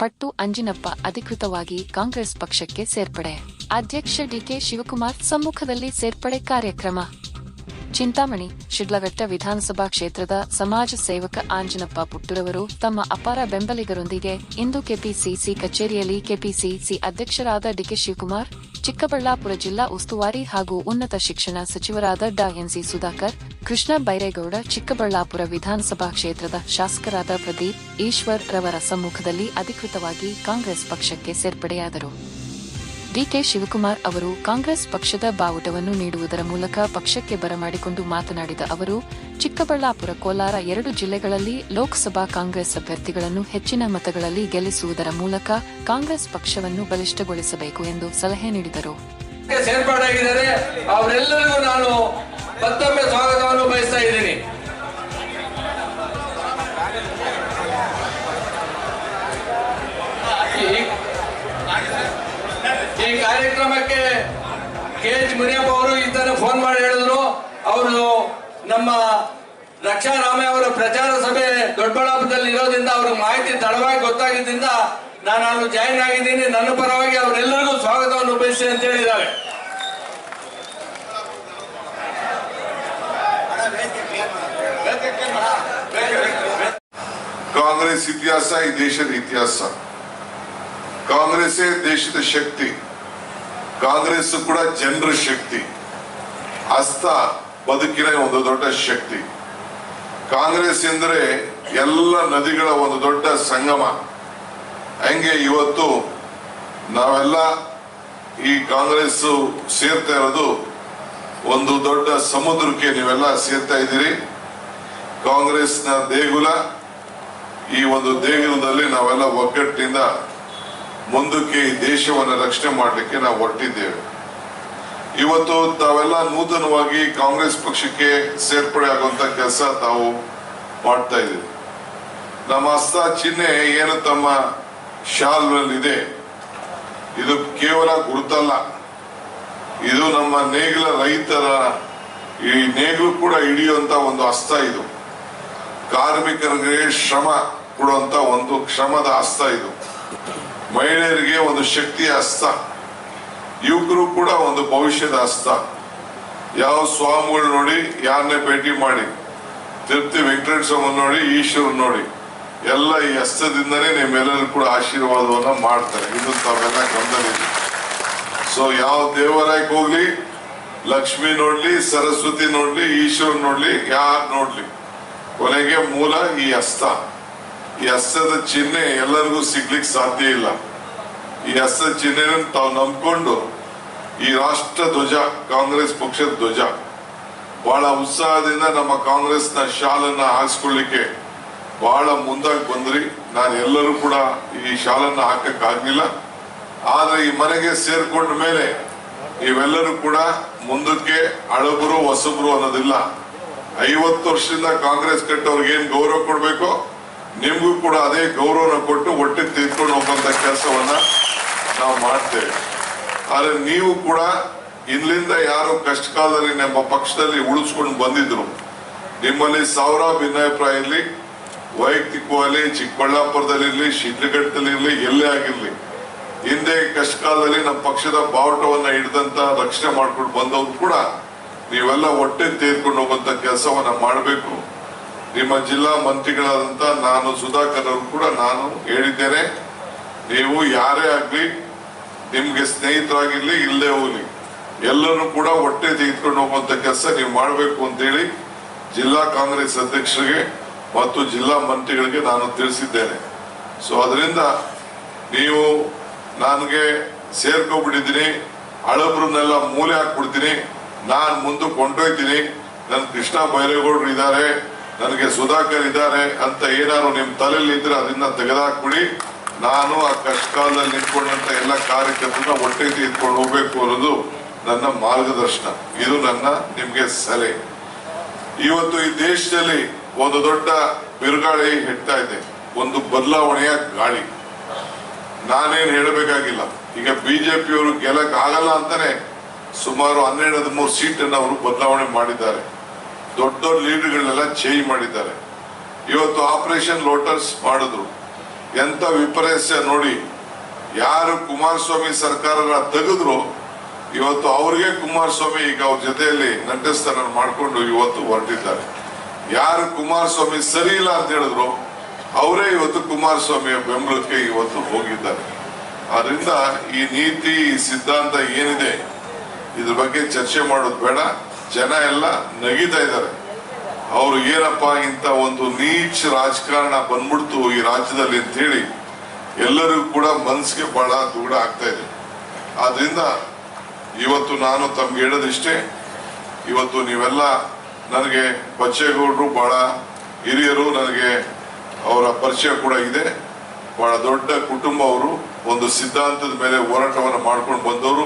ಪಟ್ಟು ಅಂಜಿನಪ್ಪ ಅಧಿಕೃತವಾಗಿ ಕಾಂಗ್ರೆಸ್ ಪಕ್ಷಕ್ಕೆ ಸೇರ್ಪಡೆ. ಅಧ್ಯಕ್ಷ ಡಿಕೆ ಶಿವಕುಮಾರ್ ಸಮ್ಮುಖದಲ್ಲಿ ಸೇರ್ಪಡೆ ಕಾರ್ಯಕ್ರಮ. ಚಿಂತಾಮಣಿ, ಶಿಡ್ಲಘಟ್ಟ ವಿಧಾನಸಭಾ ಕ್ಷೇತ್ರದ ಸಮಾಜ ಸೇವಕ ಆಂಜನಪ್ಪ ಪುಟ್ಟೂರವರು ತಮ್ಮ ಅಪಾರ ಬೆಂಬಲಿಗರೊಂದಿಗೆ ಇಂದು ಕೆಪಿಸಿಸಿ ಕಚೇರಿಯಲ್ಲಿ ಕೆಪಿಸಿಸಿ ಅಧ್ಯಕ್ಷರಾದ ಡಿಕೆ ಶಿವಕುಮಾರ್, ಚಿಕ್ಕಬಳ್ಳಾಪುರ ಜಿಲ್ಲಾ ಉಸ್ತುವಾರಿ ಹಾಗೂ ಉನ್ನತ ಶಿಕ್ಷಣ ಸಚಿವರಾದ ಡಾ ಎನ್ಸಿ ಸುಧಾಕರ್, ಕೃಷ್ಣ ಬೈರೇಗೌಡ, ಚಿಕ್ಕಬಳ್ಳಾಪುರ ವಿಧಾನಸಭಾ ಕ್ಷೇತ್ರದ ಶಾಸಕರಾದ ಪ್ರದೀಪ್ ಈಶ್ವರ್ ರವರ ಸಮ್ಮುಖದಲ್ಲಿ ಅಧಿಕೃತವಾಗಿ ಕಾಂಗ್ರೆಸ್ ಪಕ್ಷಕ್ಕೆ ಸೇರ್ಪಡೆಯಾದರು. ಡಿಕೆ ಶಿವಕುಮಾರ್ ಅವರು ಕಾಂಗ್ರೆಸ್ ಪಕ್ಷದ ಬಾವುಟವನ್ನು ನೀಡುವುದರ ಮೂಲಕ ಪಕ್ಷಕ್ಕೆ ಬರಮಾಡಿಕೊಂಡು ಮಾತನಾಡಿದ ಅವರು, ಚಿಕ್ಕಬಳ್ಳಾಪುರ, ಕೋಲಾರ ಎರಡು ಜಿಲ್ಲೆಗಳಲ್ಲಿ ಲೋಕಸಭಾ ಕಾಂಗ್ರೆಸ್ ಅಭ್ಯರ್ಥಿಗಳನ್ನು ಹೆಚ್ಚಿನ ಮತಗಳಲ್ಲಿ ಗೆಲ್ಲಿಸುವುದರ ಮೂಲಕ ಕಾಂಗ್ರೆಸ್ ಪಕ್ಷವನ್ನು ಬಲಿಷ್ಠಗೊಳಿಸಬೇಕು ಎಂದು ಸಲಹೆ ನೀಡಿದರು. ಸೇರ್ಪಾಡಾಗಿದ್ದಾರೆ. ಅವರೆಲ್ಲರಿಗೂ ನಾನು ಮತ್ತೊಮ್ಮೆ ಸ್ವಾಗತವನ್ನು ಬಯಸ್ತಾ ಇದ್ದೀನಿ. ಕಾರ್ಯಕ್ರಮಕ್ಕೆ ಕೆ ಎಚ್ ಮುನಿಯಪ್ಪ ಅವರು ಇದನ್ನು ಫೋನ್ ಮಾಡಿ ಹೇಳಿದ್ರು. ಅವರು ನಮ್ಮ ರಕ್ಷಾ ರಾಮಯ್ಯ ಅವರ ಪ್ರಚಾರ ಸಭೆ ದೊಡ್ಡಬಳ್ಳಾಪುರದಲ್ಲಿ ಇರೋದ್ರಿಂದ ಅವ್ರಿಗೆ ಮಾಹಿತಿ ತಡವಾಗಿ ಗೊತ್ತಾಗಿದ್ದರಿಂದ ನಾನು ಅಲ್ಲಿ ಜಾಯಿನ್ ಆಗಿದ್ದೀನಿ. ನನ್ನ ಪರವಾಗಿ ಅವರೆಲ್ಲರಿಗೂ ಸ್ವಾಗತವನ್ನು ಬಯಸಿ ಅಂತ ಹೇಳಿದ್ದಾರೆ. ಕಾಂಗ್ರೆಸ್ ಇತಿಹಾಸ ಈ ದೇಶದ ಇತಿಹಾಸ. ಕಾಂಗ್ರೆಸ್ ದೇಶದ ಶಕ್ತಿ. ಕಾಂಗ್ರೆಸ್ ಕೂಡ ಜನರ ಶಕ್ತಿ. ಅಸ್ತ ಬದುಕಿನ ಒಂದು ದೊಡ್ಡ ಶಕ್ತಿ. ಕಾಂಗ್ರೆಸ್ ಎಂದರೆ ಎಲ್ಲ ನದಿಗಳ ಒಂದು ದೊಡ್ಡ ಸಂಗಮ. ಹಂಗೆ ಇವತ್ತು ನಾವೆಲ್ಲ ಈ ಕಾಂಗ್ರೆಸ್ ಸೇರ್ತಾ ಇರೋದು ಒಂದು ದೊಡ್ಡ ಸಮುದ್ರಕ್ಕೆ ನೀವೆಲ್ಲ ಸೇರ್ತಾ ಇದ್ದೀರಿ. ಕಾಂಗ್ರೆಸ್ನ ದೇಗುಲ, ಈ ಒಂದು ದೇಗುಲದಲ್ಲಿ ನಾವೆಲ್ಲ ಒಗ್ಗಟ್ಟಿನಿಂದ ಮುಂದಕ್ಕೆ ಈ ದೇಶವನ್ನು ರಕ್ಷಣೆ ಮಾಡಲಿಕ್ಕೆ ನಾವು ಹೊರಟಿದ್ದೇವೆ. ಇವತ್ತು ತಾವೆಲ್ಲ ನೂತನವಾಗಿ ಕಾಂಗ್ರೆಸ್ ಪಕ್ಷಕ್ಕೆ ಸೇರ್ಪಡೆ ಆಗುವಂತ ಕೆಲಸ ತಾವು ಮಾಡ್ತಾ ಇದ್ದೀವಿ ನಮ್ಮ ಹಸ್ತ ಚಿಹ್ನೆ ಏನು ತಮ್ಮ ಶಾಲ್ನಲ್ಲಿದೆ ಇದು? ಕೇವಲ ಗುರುತಲ್ಲ. ಇದು ನಮ್ಮ ನೇಗಿಲ ರೈತರ, ಈ ನೇಗಿಲು ಕೂಡ ಹಿಡಿಯುವಂತ ಒಂದು ಹಸ್ತ ಇದು. ಕಾರ್ಮಿಕರಿಗೆ ಶ್ರಮ ಕೊಡುವಂತ ಒಂದು ಶ್ರಮದ ಹಸ್ತ ಇದು. ಮಹಿಳೆಯರಿಗೆ ಒಂದು ಶಕ್ತಿಯ ಹಸ್ತ, ಯುವಕರು ಕೂಡ ಒಂದು ಭವಿಷ್ಯದ ಹಸ್ತ. ಯಾವ ಸ್ವಾಮಿಗಳು ನೋಡಿ, ಯಾರನ್ನೇ ಭೇಟಿ ಮಾಡಿ ತಿರುಪತಿ ವೆಂಕಟೇಶ್ವರ ನೋಡಿ ಈಶ್ವರ ನೋಡಿ, ಎಲ್ಲ ಈ ಹಸ್ತದಿಂದನೇ ನಿಮ್ಮೆಲ್ಲರೂ ಕೂಡ ಆಶೀರ್ವಾದವನ್ನ ಮಾಡ್ತಾರೆ. ಇದು ತಾವೆಲ್ಲ ಗಮನದಲ್ಲಿ ಸೊ ಯಾವ ದೇವಾಲಯಕ್ಕೆ ಹೋಗ್ಲಿ, ಲಕ್ಷ್ಮಿ ನೋಡ್ಲಿ, ಸರಸ್ವತಿ ನೋಡ್ಲಿ ಈಶ್ವರ ನೋಡ್ಲಿ, ಯಾರು ನೋಡ್ಲಿ, ಕೊನೆಗೆ ಮೂಲ ಈ ಹಸ್ತ. ಈ ಹಸ್ತದ ಚಿಹ್ನೆ ಎಲ್ಲರಿಗೂ ಸಿಗ್ಲಿಕ್ಕೆ ಸಾಧ್ಯ ಇಲ್ಲ. ಈ ಹಸ್ತದ ಚಿಹ್ನೆನ ತಾವು ನಂಬಿಕೊಂಡು ಈ ರಾಷ್ಟ್ರ ಧ್ವಜ, ಕಾಂಗ್ರೆಸ್ ಪಕ್ಷದ ಧ್ವಜ, ಬಹಳ ಉತ್ಸಾಹದಿಂದ ನಮ್ಮ ಕಾಂಗ್ರೆಸ್ನ ಶಾಲನ್ನ ಹಾಕಿಸ್ಕೊಳ್ಳಿಕ್ಕೆ ಬಹಳ ಮುಂದಾಗಿ ಬಂದ್ರಿ. ನಾನು ಎಲ್ಲರೂ ಕೂಡ ಈ ಶಾಲನ್ನ ಹಾಕಕ್ ಆಗ್ಲಿಲ್ಲ. ಆದ್ರೆ ಈ ಮನೆಗೆ ಸೇರ್ಕೊಂಡ ಮೇಲೆ ಇವೆಲ್ಲರೂ ಕೂಡ ಮುಂದಕ್ಕೆ ಹಳಬರು ಹೊಸಬರು ಅನ್ನೋದಿಲ್ಲ. ಐವತ್ತು ವರ್ಷದಿಂದ ಕಾಂಗ್ರೆಸ್ ಕಟ್ಟೋರ್ಗೆ ಏನ್ ಗೌರವ ಕೊಡ್ಬೇಕೋ ನಿಮ್ಗೂ ಕೂಡ ಅದೇ ಗೌರವನ ಕೊಟ್ಟು ಒಟ್ಟಿಗೆ ತೀರ್ಕೊಂಡು ಹೋಗುವಂತ ಕೆಲಸವನ್ನ ನಾವು ಮಾಡ್ತೇವೆ. ಆದ್ರೆ ನೀವು ಕೂಡ ಇಲ್ಲಿಂದ ಯಾರು ಕಷ್ಟ ಕಾಲದಲ್ಲಿ ನಮ್ಮ ಪಕ್ಷದಲ್ಲಿ ಉಳಿಸ್ಕೊಂಡು ಬಂದಿದ್ರು. ನಿಮ್ಮಲ್ಲಿ ಸಾವಿರ ಭಿನ್ನಾಭಿಪ್ರಾಯ ಇರಲಿ. ವೈಯಕ್ತಿಕವಾಗಿ ಚಿಕ್ಕಬಳ್ಳಾಪುರದಲ್ಲಿರ್ಲಿ ಶಿಡ್ಲಘಟ್ಟದಲ್ಲಿರ್ಲಿ ಎಲ್ಲೇ ಆಗಿರ್ಲಿ. ಹಿಂದೆ ಕಷ್ಟ ಕಾಲದಲ್ಲಿ ನಮ್ಮ ಪಕ್ಷದ ಬಾವುಟವನ್ನ ಹಿಡಿದಂತ ರಕ್ಷಣೆ ಮಾಡ್ಕೊಂಡು ಬಂದವರು ಕೂಡ ನೀವೆಲ್ಲ ಒಟ್ಟೆ ತೀರ್ಕೊಂಡು ಹೋಗುವಂತ ಕೆಲಸವನ್ನ ಮಾಡಬೇಕು. ನಿಮ್ಮ ಜಿಲ್ಲಾ ಮಂತ್ರಿಗಳಾದಂತ ನಾನು ಸುಧಾಕರ್ ಅವರು ಕೂಡ ನಾನು ಹೇಳಿದ್ದೇನೆ. ನೀವು ಯಾರೇ ಆಗ್ಲಿ ನಿಮ್ಗೆ ಸ್ನೇಹಿತರಾಗಿರ್ಲಿ, ಇಲ್ಲೇ ಹೋಗ್ಲಿ. ಎಲ್ಲರೂ ಕೂಡ ಹೊಟ್ಟೆ ತೆಗೆದುಕೊಂಡು ಹೋಗುವಂತ ಕೆಲಸ ನೀವು ಮಾಡಬೇಕು ಅಂತೇಳಿ ಜಿಲ್ಲಾ ಕಾಂಗ್ರೆಸ್ ಅಧ್ಯಕ್ಷರಿಗೆ ಮತ್ತು ಜಿಲ್ಲಾ ಮಂತ್ರಿಗಳಿಗೆ ನಾನು ತಿಳಿಸಿದ್ದೇನೆ. ಸೊ ಅದರಿಂದ ನೀವು ನನಗೆ ಸೇರ್ಕೊಬಿಟ್ಟಿದ್ದೀನಿ ಹಳಬ್ರನ್ನೆಲ್ಲ ಮೂಲೆ ಹಾಕ್ಬಿಡ್ತೀನಿ. ನಾನು ಮುಂದೆ ಕೊಂಡೊಯ್ತೀನಿ. ನನ್ನ ಕೃಷ್ಣ ಬೈರೇಗೌಡರು ಇದ್ದಾರೆ. ನನಗೆ ಸುಧಾಕರ್ ಇದ್ದಾರೆ ಅಂತ ಏನಾದ್ರು ನಿಮ್ ತಲೆಯಲ್ಲಿ ಇದ್ರೆ ಅದನ್ನ ತೆಗೆದಾಕ್ಬಿಡಿ. ನಾನು ಆ ಕಷ್ಟ ಕಾಲದಲ್ಲಿ ನಿಂತ್ಕೊಂಡಂತ ಎಲ್ಲ ಕಾರ್ಯಕರ್ತರನ್ನ ಒಟ್ಟಿಗೆ ಇದ್ಕೊಂಡು ಹೋಗ್ಬೇಕು ಅನ್ನೋದು ನನ್ನ ಮಾರ್ಗದರ್ಶನ. ಇದು ನನ್ನ, ನಿಮ್ಗೆ ಸಲಹೆ. ಇವತ್ತು ಈ ದೇಶದಲ್ಲಿ ಒಂದು ದೊಡ್ಡ ಬಿರುಗಾಳಿ ಹೆಟ್ತಾ ಇದೆ. ಒಂದು ಬದಲಾವಣೆಯ ಗಾಳಿ. ನಾನೇನು ಹೇಳಬೇಕಾಗಿಲ್ಲ. ಈಗ ಬಿಜೆಪಿಯವರು ಗೆಲ್ಲಕ್ ಆಗಲ್ಲ ಅಂತಾನೆ ಸುಮಾರು ಹನ್ನೆರಡು ಹದಿಮೂರು ಸೀಟನ್ನು ಅವರು ಬದಲಾವಣೆ ಮಾಡಿದ್ದಾರೆ. ದೊಡ್ಡ ದೊಡ್ಡ ಲೀಡರ್ಗಳನ್ನೆಲ್ಲ ಚೇಂಜ್ ಮಾಡಿದ್ದಾರೆ. ಇವತ್ತು ಆಪರೇಷನ್ ಲೋಟಸ್ ಮಾಡಿದ್ರು. ಎಂತ ವಿಪರ್ಯಾಸ ನೋಡಿ, ಯಾರು ಕುಮಾರಸ್ವಾಮಿ ಸರ್ಕಾರ ತೆಗೆದ್ರು, ಇವತ್ತು ಅವ್ರಿಗೆ ಕುಮಾರಸ್ವಾಮಿ ಈಗ ಅವ್ರ ಜೊತೆಯಲ್ಲಿ ನಂಟಸ್ಥಾನ ಮಾಡಿಕೊಂಡು ಇವತ್ತು ಹೊರಟಿದ್ದಾರೆ. ಯಾರು ಕುಮಾರಸ್ವಾಮಿ ಸರಿ ಇಲ್ಲ ಅಂತ ಹೇಳಿದ್ರು, ಅವರೇ ಇವತ್ತು ಕುಮಾರಸ್ವಾಮಿಯ ಬೆಂಬಲಕ್ಕೆ ಇವತ್ತು ಹೋಗಿದ್ದಾರೆ. ಆದ್ರಿಂದ ಈ ನೀತಿ, ಈ ಸಿದ್ಧಾಂತ ಏನಿದೆ, ಇದ್ರ ಬಗ್ಗೆ ಚರ್ಚೆ ಮಾಡೋದು ಬೇಡ. ಜನ ಎಲ್ಲ ನಗಿತಾ ಇದ್ದಾರೆ. ಅವರು ಏನಪ್ಪ ಇಂತ ಒಂದು ನೀಚ್ ರಾಜಕಾರಣ ಬಂದ್ಬಿಡ್ತು ಈ ರಾಜ್ಯದಲ್ಲಿ ಅಂತ ಹೇಳಿ ಎಲ್ಲರಿಗೂ ಕೂಡ ಮನಸ್ಸಿಗೆ ಬಹಳ ದುಗುಡ ಆಗ್ತಾ ಇದೆ. ಆದ್ರಿಂದ ಇವತ್ತು ನಾನು ತಮ್ಗೆ ಹೇಳೋದಿಷ್ಟೇ, ಇವತ್ತು ನೀವೆಲ್ಲ ನನಗೆ ಬಚ್ಚೇಗೌಡರು ಬಹಳ ಹಿರಿಯರು, ನನಗೆ ಅವರ ಪರಿಚಯ ಕೂಡ ಇದೆ. ಬಹಳ ದೊಡ್ಡ ಕುಟುಂಬ ಅವರು, ಒಂದು ಸಿದ್ಧಾಂತದ ಮೇಲೆ ಹೋರಾಟವನ್ನು ಮಾಡ್ಕೊಂಡು ಬಂದವರು.